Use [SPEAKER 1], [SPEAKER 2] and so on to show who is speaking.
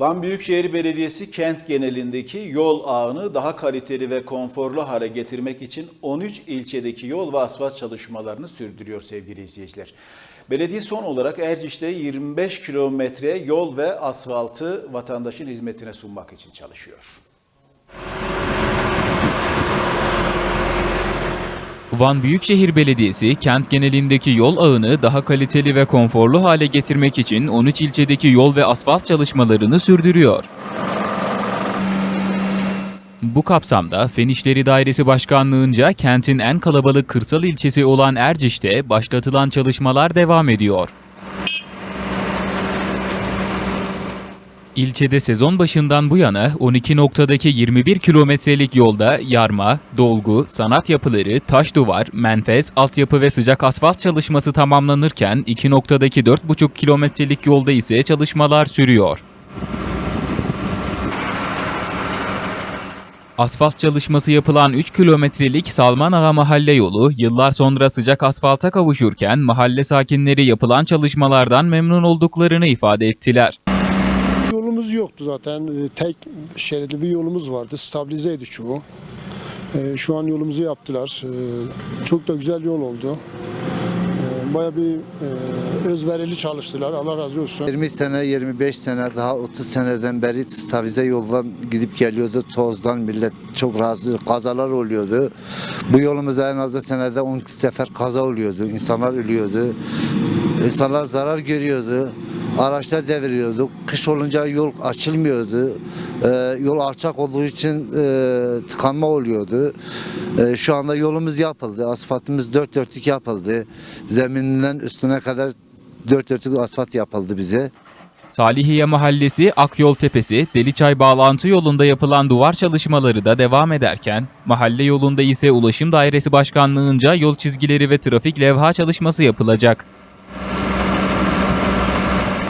[SPEAKER 1] Van Büyükşehir Belediyesi kent genelindeki yol ağını daha kaliteli ve konforlu hale getirmek için 13 ilçedeki yol ve asfalt çalışmalarını sürdürüyor sevgili izleyiciler. Belediye son olarak Erciş'te 25 kilometre yol ve asfaltı vatandaşın hizmetine sunmak için çalışıyor.
[SPEAKER 2] Van Büyükşehir Belediyesi kent genelindeki yol ağını daha kaliteli ve konforlu hale getirmek için 13 ilçedeki yol ve asfalt çalışmalarını sürdürüyor. Bu kapsamda Fen İşleri Dairesi Başkanlığınca kentin en kalabalık kırsal ilçesi olan Erciş'te başlatılan çalışmalar devam ediyor. İlçede sezon başından bu yana 12 noktadaki 21 kilometrelik yolda yarma, dolgu, sanat yapıları, taş duvar, menfez, altyapı ve sıcak asfalt çalışması tamamlanırken 2 noktadaki 4,5 kilometrelik yolda ise çalışmalar sürüyor. Asfalt çalışması yapılan 3 kilometrelik Salman Ağa mahalle yolu yıllar sonra sıcak asfalta kavuşurken mahalle sakinleri yapılan çalışmalardan memnun olduklarını ifade ettiler.
[SPEAKER 3] Yolumuz yoktu zaten. Ee, Tek şeritli bir yolumuz vardı. Stabilizeydi çoğu. Ee, Şu an yolumuzu yaptılar. Ee, Çok da güzel yol oldu. Baya bir e, özverili çalıştılar. Allah razı olsun.
[SPEAKER 4] 20 sene, 25 sene, daha 30 seneden beri stavize yoldan gidip geliyordu. Tozdan millet çok razı, kazalar oluyordu. Bu yolumuza en az senede 10 sefer kaza oluyordu. İnsanlar ölüyordu. İnsanlar zarar görüyordu. Araçlar deviriyordu. Kış olunca yol açılmıyordu. Ee, yol alçak olduğu için e, tıkanma oluyordu. Ee, şu anda yolumuz yapıldı. Asfaltımız dört dörtlük yapıldı. Zemininden üstüne kadar dört dörtlük asfalt yapıldı bize.
[SPEAKER 2] Salihiye Mahallesi, Akyol Tepesi, Deliçay bağlantı yolunda yapılan duvar çalışmaları da devam ederken, mahalle yolunda ise Ulaşım Dairesi Başkanlığınca yol çizgileri ve trafik levha çalışması yapılacak.